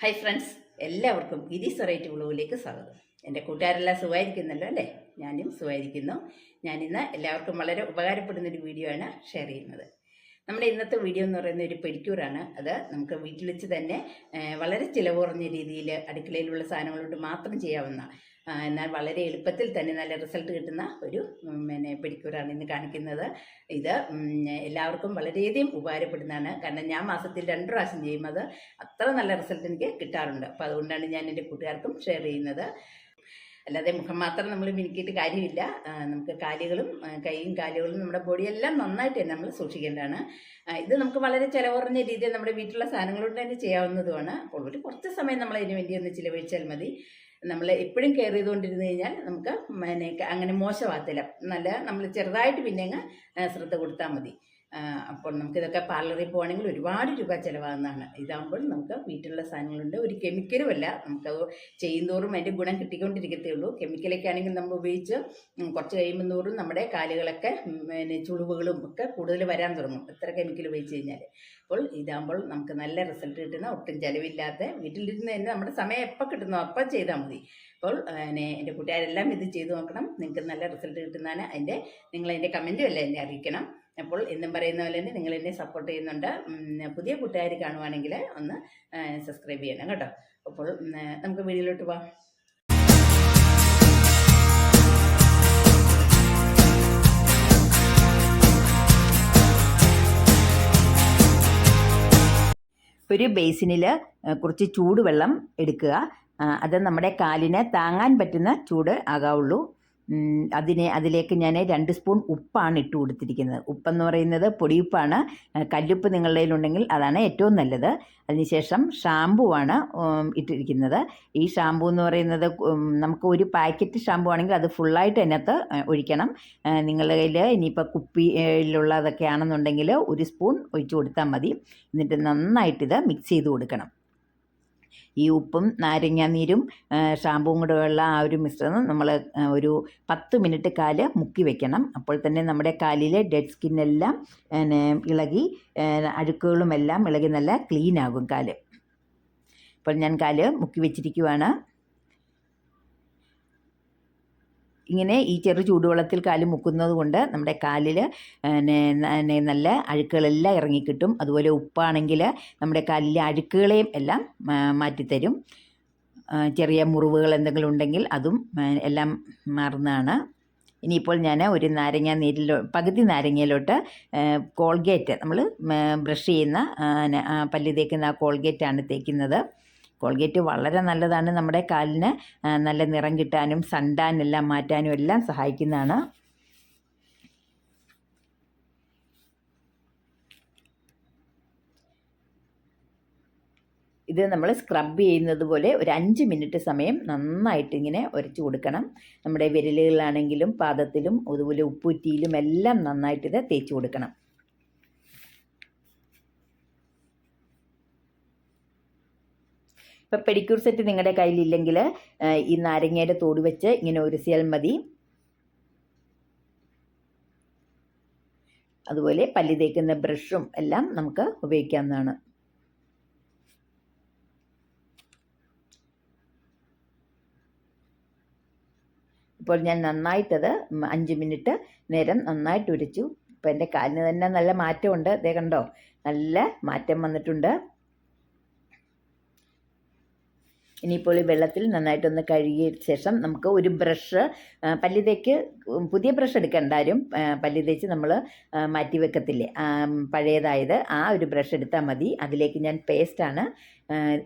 Hi friends എല്ലാവർക്കും ഗിരീസ് variety വ്ളോഗിലേക്ക് സ്വാഗതം. എന്റെ കൂട്ടുകാരെല്ലാം സുഖമായിരിക്കുന്നല്ലോ അല്ലേ? ഞാനും സുഖമായിരിക്കുന്നു. ഞാനിന്ന് എല്ലാവർക്കും വളരെ ഉപകാരപ്പെടുന്നൊരു വീഡിയോ ആണ് ഷെയർ ചെയ്യുന്നത്. നമ്മുടെ ഇന്നത്തെ വീഡിയോ എന്ന് പറയുന്ന ഒരു പെഡിക്യൂറാണ് അത് നമുക്ക് വീട്ടിൽ വെച്ച് തന്നെ വളരെ ചിലവ് കുറഞ്ഞ രീതിയിൽ അടുക്കളയിലുള്ള സാധനങ്ങൾ കൊണ്ട് മാത്രം ചെയ്യാവുന്ന എന്നാൽ വളരെ എളുപ്പത്തിൽ തന്നെ നല്ല റിസൾട്ട് കിട്ടുന്ന ഒരു പിന്നെ പെഡിക്യൂറാണ് ഇന്ന് കാണിക്കുന്നത്. ഇത് എല്ലാവർക്കും വളരെയധികം ഉപകാരപ്പെടുന്നതാണ്. കാരണം ഞാൻ മാസത്തിൽ രണ്ട് പ്രാവശ്യം ചെയ്യും. അത് അത്ര നല്ല റിസൾട്ട് എനിക്ക് കിട്ടാറുണ്ട്. അപ്പോൾ അതുകൊണ്ടാണ് ഞാൻ എന്റെ കൂട്ടുകാർക്കും ഷെയർ ചെയ്യുന്നത്. അല്ലാതെ മുഖം മാത്രം നമ്മൾ മിനുക്കിയിട്ട് കാര്യമില്ല. നമുക്ക് കാലുകളും കൈയും കാലുകളും നമ്മുടെ ബോഡിയെല്ലാം നന്നായിട്ട് തന്നെ നമ്മൾ സൂക്ഷിക്കേണ്ടതാണ്. ഇത് നമുക്ക് വളരെ ചിലവുറഞ്ഞ രീതിയിൽ നമ്മുടെ വീട്ടിലുള്ള സാധനങ്ങൾ കൊണ്ട് തന്നെ ചെയ്യാവുന്നതുമാണ്. അപ്പോൾ ഒരു കുറച്ച് സമയം നമ്മൾ അതിന് വേണ്ടി ഒന്ന് ചിലവഴിച്ചാൽ മതി. നമ്മൾ എപ്പോഴും കെയർ ചെയ്തുകൊണ്ടിരുന്നു കഴിഞ്ഞാൽ നമുക്ക് അങ്ങനെ മോശമാകത്തില്ല നല്ല നമ്മൾ ചെറുതായിട്ട് പിന്നെ അങ്ങ് ശ്രദ്ധ കൊടുത്താൽ മതി. അപ്പോൾ നമുക്കിതൊക്കെ പാർലറിൽ പോകണമെങ്കിൽ ഒരുപാട് രൂപ ചിലവാകുന്നതാണ്. ഇതാകുമ്പോൾ നമുക്ക് വീട്ടിലുള്ള സാധനങ്ങളുണ്ട്. ഒരു കെമിക്കലും അല്ല. നമുക്കത് ചെയ്യുന്നതോറും അതിന്റെ ഗുണം കിട്ടിക്കൊണ്ടിരിക്കത്തേ ഉള്ളൂ കെമിക്കലൊക്കെ ആണെങ്കിൽ നമ്മൾ ഉപയോഗിച്ച് കുറച്ച് കഴിയുമ്പോൾ തോറും നമ്മുടെ കാലുകളൊക്കെ പിന്നെ ചുളിവുകളും ഒക്കെ കൂടുതൽ വരാൻ തുടങ്ങും. എത്ര കെമിക്കൽ ഉപയോഗിച്ച് കഴിഞ്ഞാൽ അപ്പോൾ ഇതാകുമ്പോൾ നമുക്ക് നല്ല റിസൾട്ട് കിട്ടുന്ന ഒട്ടും ചിലവില്ലാത്ത വീട്ടിലിരുന്ന് തന്നെ നമ്മുടെ സമയം എപ്പോൾ കിട്ടുന്നോ അപ്പം ചെയ്താൽ മതി. അപ്പോൾ പിന്നെ എന്റെ കൂട്ടുകാരെല്ലാം ഇത് ചെയ്തു നോക്കണം. നിങ്ങൾക്ക് നല്ല റിസൾട്ട് കിട്ടുന്നതാണ്. അതിന്റെ നിങ്ങൾ അതിന്റെ കമന്റും എല്ലാം എന്നെ അറിയിക്കണം. അപ്പോൾ എന്നും പറയുന്ന പോലെ തന്നെ നിങ്ങൾ എന്നെ സപ്പോർട്ട് ചെയ്യുന്നുണ്ട്. പുതിയ കൂട്ടുകാർ കാണുവാണെങ്കിൽ ഒന്ന് സബ്സ്ക്രൈബ് ചെയ്യണം കേട്ടോ. അപ്പോൾ നമുക്ക് വീഡിയോയിലോട്ട് പോവാം. ഒരു ബേസിനിൽ കുറച്ച് ചൂടുവെള്ളം എടുക്കുക. അത് നമ്മുടെ കാലിന് താങ്ങാൻ പറ്റുന്ന ചൂട് ആകാവുള്ളൂ. അതിനെ അതിലേക്ക് ഞാൻ രണ്ട് സ്പൂൺ ഉപ്പാണ് ഇട്ട് കൊടുത്തിരിക്കുന്നത്. ഉപ്പെന്ന് പറയുന്നത് പൊടിയുപ്പാണ്. കല്ലുപ്പ് നിങ്ങളുടെ കയ്യിലുണ്ടെങ്കിൽ അതാണ് ഏറ്റവും നല്ലത്. അതിനുശേഷം ഷാമ്പുവാണ് ഇട്ടിരിക്കുന്നത്. ഈ ഷാമ്പു എന്ന് പറയുന്നത് നമുക്ക് ഒരു പാക്കറ്റ് ഷാമ്പു ആണെങ്കിൽ അത് ഫുള്ളായിട്ട് അതിനകത്ത് ഒഴിക്കണം. നിങ്ങളുടെ കയ്യിൽ ഇനിയിപ്പോൾ കുപ്പിയിലുള്ളതൊക്കെ ആണെന്നുണ്ടെങ്കിൽ ഒരു സ്പൂൺ ഒഴിച്ചു കൊടുത്താൽ മതി. എന്നിട്ട് നന്നായിട്ടിത് മിക്സ് ചെയ്ത് കൊടുക്കണം. ഈ ഉപ്പും നാരങ്ങാനീരും ഷാമ്പുവും കൂടെ ഉള്ള ആ ഒരു മിശ്രണം നമ്മൾ ഒരു പത്ത് മിനിറ്റ് കാൽ മുക്കി വെക്കണം. അപ്പോൾ തന്നെ നമ്മുടെ കാലിലെ ഡെഡ് സ്കിന്നെല്ലാം പിന്നെ ഇളകി അഴുക്കുകളുമെല്ലാം ഇളകി നല്ല ക്ലീൻ ആകും കാൽ. അപ്പോൾ ഞാൻ കാൽ മുക്കി വെച്ചിരിക്കുവാണ്. ഇങ്ങനെ ഈ ചെറു ചൂടുവെള്ളത്തിൽ കാൽ മുക്കുന്നത് കൊണ്ട് നമ്മുടെ കാലിൽ നല്ല അഴുക്കുകളെല്ലാം ഇറങ്ങിക്കിട്ടും. അതുപോലെ ഉപ്പാണെങ്കിൽ നമ്മുടെ കാലിലെ അഴുക്കുകളെയും എല്ലാം മാറ്റിത്തരും. ചെറിയ മുറിവുകൾ എന്തെങ്കിലും ഉണ്ടെങ്കിൽ അതും എല്ലാം മാറുന്നതാണ്. ഇനിയിപ്പോൾ ഞാൻ ഒരു നാരങ്ങ നീരിലോ പകുതി നാരങ്ങയിലോട്ട് കോൾഗേറ്റ് നമ്മൾ ബ്രഷ് ചെയ്യുന്ന പല്ല് തേക്കുന്ന ആ കോൾഗേറ്റാണ് തേക്കുന്നത്. കോൾഗേറ്റ് വളരെ നല്ലതാണ്. നമ്മുടെ കാലിന് നല്ല നിറം കിട്ടാനും സണ്ടാനും എല്ലാം മാറ്റാനും എല്ലാം സഹായിക്കുന്നതാണ്. ഇത് നമ്മൾ സ്ക്രബ് ചെയ്യുന്നത് പോലെ ഒരു അഞ്ച് മിനിറ്റ് സമയം നന്നായിട്ട് ഇങ്ങനെ ഉരച്ച് കൊടുക്കണം. നമ്മുടെ വിരലുകളാണെങ്കിലും പാദത്തിലും അതുപോലെ ഉപ്പുറ്റിയിലും എല്ലാം നന്നായിട്ട് ഇത് തേച്ച് കൊടുക്കണം. ഇപ്പം പെഡിക്യൂർ സെറ്റ് നിങ്ങളുടെ കയ്യിലില്ലെങ്കിൽ ഈ നാരങ്ങയുടെ തോട് വെച്ച് ഇങ്ങനെ ഉരസിയാൽ മതി. അതുപോലെ പല്ലി തേക്കുന്ന ബ്രഷും എല്ലാം നമുക്ക് ഉപയോഗിക്കാവുന്നതാണ്. ഇപ്പോൾ ഞാൻ നന്നായിട്ടത് അഞ്ച് മിനിറ്റ് നേരം നന്നായിട്ട് ഉരച്ചു. ഇപ്പോൾ എന്റെ കാലിന് തന്നെ നല്ല മാറ്റമുണ്ട്. അതേ കണ്ടോ? നല്ല മാറ്റം വന്നിട്ടുണ്ട്. ഇനിയിപ്പോൾ ഈ വെള്ളത്തിൽ നന്നായിട്ടൊന്ന് കഴുകിയ ശേഷം നമുക്ക് ഒരു ബ്രഷ് പല്ലി തേക്ക് പുതിയ ബ്രഷ് എടുക്കണ്ടാരും പല്ല് തേച്ച് നമ്മൾ മാറ്റി വെക്കത്തില്ലേ? പഴയതായത് ആ ഒരു ബ്രഷ് എടുത്താൽ മതി. അതിലേക്ക് ഞാൻ പേസ്റ്റാണ്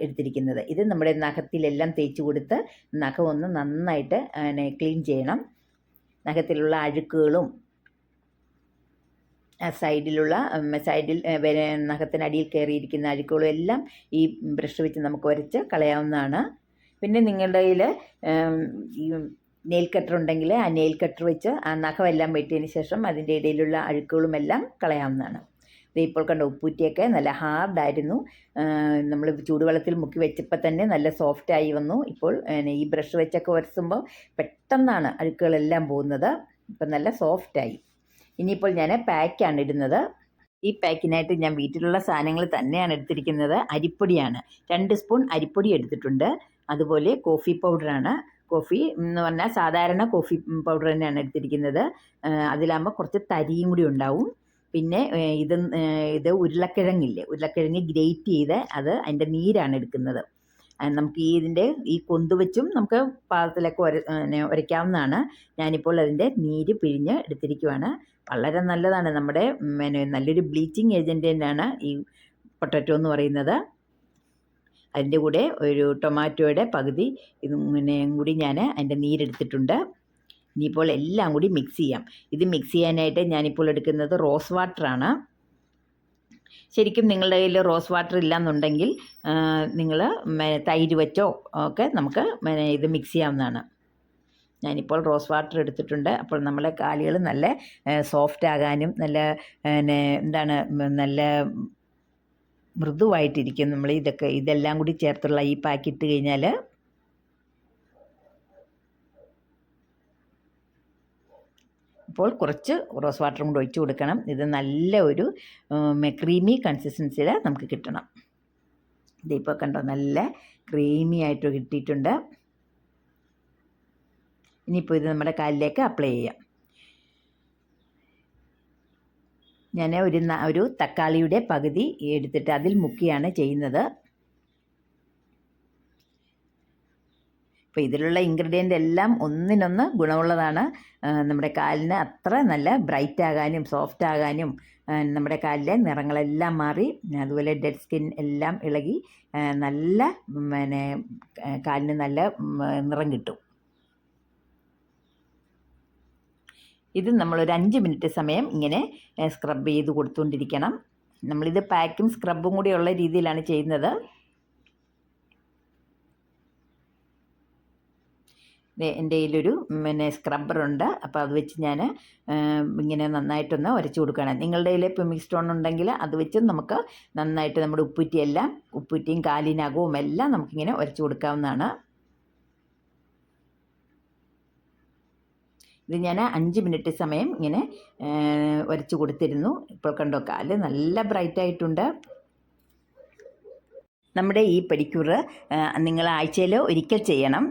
എടുത്തിരിക്കുന്നത്. ഇത് നമ്മുടെ നഖത്തിലെല്ലാം തേച്ച് കൊടുത്ത് നഖം ഒന്ന് നന്നായിട്ട് ക്ലീൻ ചെയ്യണം. നഖത്തിലുള്ള അഴുക്കുകളും സൈഡിലുള്ള സൈഡിൽ നഖത്തിനടിയിൽ കയറിയിരിക്കുന്ന അഴുക്കുകളും എല്ലാം ഈ ബ്രഷ് വെച്ച് നമുക്ക് വരച്ച് കളയാവുന്നതാണ്. പിന്നെ നിങ്ങളുടെ കയ്യിൽ ഈ നെയിൽ കട്ടർ ഉണ്ടെങ്കിൽ ആ നെയിൽ കട്ടർ വെച്ച് ആ നഖമെല്ലാം വെട്ടിയതിന് ശേഷം അതിന്റെ ഇടയിലുള്ള അഴുക്കുകളും എല്ലാം കളയാവുന്നതാണ് ഇപ്പോൾ കണ്ട ഉപ്പൂറ്റിയൊക്കെ നല്ല ഹാർഡായിരുന്നു. നമ്മൾ ചൂടുവെള്ളത്തിൽ മുക്കി വെച്ചപ്പോൾ തന്നെ നല്ല സോഫ്റ്റായി വന്നു. ഇപ്പോൾ ഈ ബ്രഷ് വെച്ചൊക്കെ ഉരസുമ്പോൾ പെട്ടെന്നാണ് അഴുക്കുകളെല്ലാം പോകുന്നത്. ഇപ്പം നല്ല സോഫ്റ്റായി. ഇനിയിപ്പോൾ ഞാൻ പാക്കാണ് ഇടുന്നത്. ഈ പാക്കിനായിട്ട് ഞാൻ വീട്ടിലുള്ള സാധനങ്ങൾ തന്നെയാണ് എടുത്തിരിക്കുന്നത്. അരിപ്പൊടിയാണ്. രണ്ട് സ്പൂൺ അരിപ്പൊടി എടുത്തിട്ടുണ്ട്. അതുപോലെ കോഫി പൗഡറാണ്. കോഫി എന്ന് പറഞ്ഞാൽ സാധാരണ കോഫി പൗഡർ തന്നെയാണ് എടുത്തിരിക്കുന്നത്. അതിലാകുമ്പോൾ കുറച്ച് തരിയും കൂടി ഉണ്ടാവും. പിന്നെ ഇത് ഇത് ഉരുളക്കിഴങ്ങില്ലേ? ഉരുളക്കിഴങ്ങ് ഗ്രേറ്റ് ചെയ്ത് അത് അതിന്റെ നീരാണ് എടുക്കുന്നത്. നമുക്ക് ഈ ഇതിന്റെ ഈ കൊന്ത് വെച്ചും നമുക്ക് പാത്രത്തിലൊക്കെ പിന്നെ ഉരയ്ക്കാവുന്നതാണ് ഞാനിപ്പോൾ അതിന്റെ നീര് പിഴിഞ്ഞ് എടുത്തിരിക്കുവാണ്. വളരെ നല്ലതാണ് നമ്മുടെ പിന്നെ നല്ലൊരു ബ്ലീച്ചിങ് ഏജന്റ് തന്നെയാണ് ഈ പൊട്ടറ്റോ എന്ന് പറയുന്നത്. അതിന്റെ കൂടെ ഒരു ടൊമാറ്റോയുടെ പകുതി ഇതും പിന്നെ കൂടി ഞാൻ അതിന്റെ നീരെടുത്തിട്ടുണ്ട്. ഇനിയിപ്പോൾ എല്ലാം കൂടി മിക്സ് ചെയ്യാം. ഇത് മിക്സ് ചെയ്യാനായിട്ട് ഞാനിപ്പോൾ എടുക്കുന്നത് റോസ് വാട്ടറാണ്. ശരിക്കും നിങ്ങളുടെ കയ്യിൽ റോസ് വാട്ടർ ഇല്ലയെന്നുണ്ടെങ്കിൽ നിങ്ങൾ തൈര് വെച്ചോ ഒക്കെ നമുക്ക് ഇത് മിക്സ് ചെയ്യാവുന്നതാണ്. ഞാനിപ്പോൾ റോസ് വാട്ടർ എടുത്തിട്ടുണ്ട്. അപ്പോൾ നമ്മളെ കാലുകൾ നല്ല സോഫ്റ്റ് ആകാനും നല്ല പിന്നെ എന്താണ് നല്ല മൃദുവായിട്ടിരിക്കും. നമ്മൾ ഇതൊക്കെ ഇതെല്ലാം കൂടി ചേർത്തുള്ള ഈ പാക്ക് ഇട്ട് കഴിഞ്ഞാൽ ഇപ്പോൾ കുറച്ച് റോസ് വാട്ടറും കൂടി ഒഴിച്ചു കൊടുക്കണം. ഇത് നല്ല ഒരു ക്രീമി കൺസിസ്റ്റൻസിയിൽ നമുക്ക് കിട്ടണം. ഇതിപ്പോൾ കണ്ടോ നല്ല ക്രീമി ആയിട്ട് കിട്ടിയിട്ടുണ്ട്. ഇനിയിപ്പോൾ ഇത് നമ്മുടെ കാലിലേക്ക് അപ്ലൈ ചെയ്യാം. ഞാൻ ഒരു ഒരു തക്കാളിയുടെ പകുതി എടുത്തിട്ട് അതിൽ മുക്കിയാണ് ചെയ്യുന്നത്. അപ്പോൾ ഇതിലുള്ള ഇൻഗ്രീഡിയന്റ് എല്ലാം ഒന്നിനൊന്ന് ഗുണമുള്ളതാണ്. നമ്മുടെ കാലിന് അത്ര നല്ല ബ്രൈറ്റ് ആകാനും സോഫ്റ്റ് ആകാനും നമ്മുടെ കാലിലെ നിറങ്ങളെല്ലാം മാറി അതുപോലെ ഡെഡ് സ്കിൻ എല്ലാം ഇളകി നല്ല പിന്നെ കാലിന് നല്ല നിറം കിട്ടും. ഇത് നമ്മളൊരു അഞ്ച് മിനിറ്റ് സമയം ഇങ്ങനെ സ്ക്രബ് ചെയ്ത് കൊടുത്തുകൊണ്ടിരിക്കണം. നമ്മളിത് പാക്കും സ്ക്രബും കൂടിയുള്ള രീതിയിലാണ് ചെയ്യുന്നത്. എന്റെ കയ്യിലൊരു പിന്നെ സ്ക്രബ്ബറുണ്ട്. അപ്പോൾ അത് വെച്ച് ഞാൻ ഇങ്ങനെ നന്നായിട്ടൊന്ന് ഉരച്ച് കൊടുക്കണം നിങ്ങളുടെ കയ്യിൽ പെമിക് സ്റ്റോൺ ഉണ്ടെങ്കിൽ അത് വെച്ച് നമുക്ക് നന്നായിട്ട് നമ്മുടെ ഉപ്പുറ്റിയെല്ലാം ഉപ്പുറ്റിയും കാലിനകവും എല്ലാം നമുക്കിങ്ങനെ ഉരച്ച് കൊടുക്കാവുന്നതാണ്. ഇത് ഞാൻ അഞ്ച് മിനിറ്റ് സമയം ഇങ്ങനെ ഉരച്ച് കൊടുത്തിരുന്നു. ഇപ്പോൾ കണ്ടോ കാൽ നല്ല ബ്രൈറ്റ് ആയിട്ടുണ്ട് നമ്മുടെ ഈ പെഡിക്യൂർ നിങ്ങൾ ആഴ്ചയിൽ ഒരിക്കൽ ചെയ്യണം.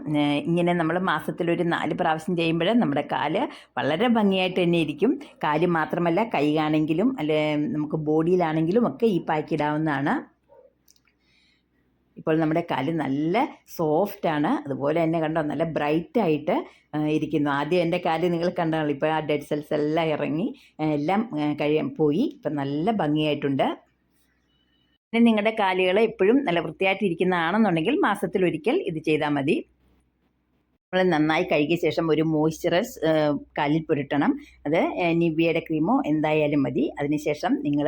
ഇങ്ങനെ നമ്മൾ മാസത്തിലൊരു നാല് പ്രാവശ്യം ചെയ്യുമ്പോൾ നമ്മുടെ കാൽ വളരെ ഭംഗിയായിട്ട് തന്നെ ഇരിക്കും. കാൽ മാത്രമല്ല കൈകാണെങ്കിലും അല്ലെ നമുക്ക് ബോഡിയിലാണെങ്കിലും ഒക്കെ ഈ പാക്കിടാവുന്നതാണ് ഇപ്പോൾ നമ്മുടെ കാൽ നല്ല സോഫ്റ്റാണ് അതുപോലെ തന്നെ കണ്ടോ നല്ല ബ്രൈറ്റായിട്ട് ഇരിക്കുന്നു. ആദ്യം എന്റെ കാൽ നിങ്ങൾ കണ്ടാണല്ലോ ഇപ്പോൾ ആ ഡെഡ് സെൽസ് എല്ലാം ഇറങ്ങി എല്ലാം കഴിയാൻ പോയി. ഇപ്പം നല്ല ഭംഗിയായിട്ടുണ്ട്. പിന്നെ നിങ്ങളുടെ കാലുകൾ എപ്പോഴും നല്ല വൃത്തിയായിട്ട് മാസത്തിൽ ഒരിക്കൽ ഇത് ചെയ്താൽ മതി. നമ്മൾ നന്നായി കഴുകിയ ശേഷം ഒരു മോയ്സ്ചറൈസ് കാലിൽ പുരട്ടണം. അത് നിവിയയുടെ ക്രീമോ എന്തായാലും മതി. അതിനുശേഷം നിങ്ങൾ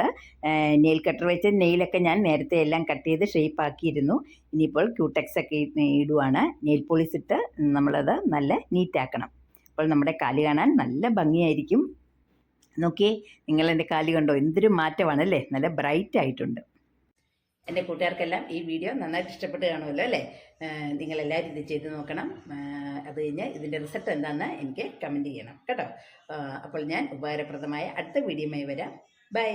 നെയിൽ കട്ടർ വെച്ച് നെയിലൊക്കെ ഞാൻ നേരത്തെ എല്ലാം കട്ട് ചെയ്ത് ഷേപ്പ് ആക്കിയിരുന്നു. ഇനിയിപ്പോൾ ക്യൂടെക്സ് ഒക്കെ ഇടുവാണ്. നെയിൽ പോളിസ് ഇട്ട് നമ്മളത് നല്ല നീറ്റാക്കണം അപ്പോൾ നമ്മുടെ കാലി കാണാൻ നല്ല ഭംഗിയായിരിക്കും. നോക്കിയേ നിങ്ങൾ എന്റെ കാൽ കണ്ടോ? എന്തൊരു മാറ്റമാണ് അല്ലേ നല്ല ബ്രൈറ്റ് ആയിട്ടുണ്ട്. എന്റെ കൂട്ടുകാർക്കെല്ലാം ഈ വീഡിയോ നന്നായിട്ട് ഇഷ്ടപ്പെട്ട് കാണുമല്ലോ അല്ലേ? നിങ്ങളെല്ലാവരും ഇത് ചെയ്ത് നോക്കണം. അത് കഴിഞ്ഞ് ഇതിന്റെ റിസൾട്ട് എന്താണെന്ന് എനിക്ക് കമന്റ് ചെയ്യണം. കേട്ടോ? അപ്പോൾ ഞാൻ ഉപകാരപ്രദമായ അടുത്ത വീഡിയോയുമായി വരാം. ബൈ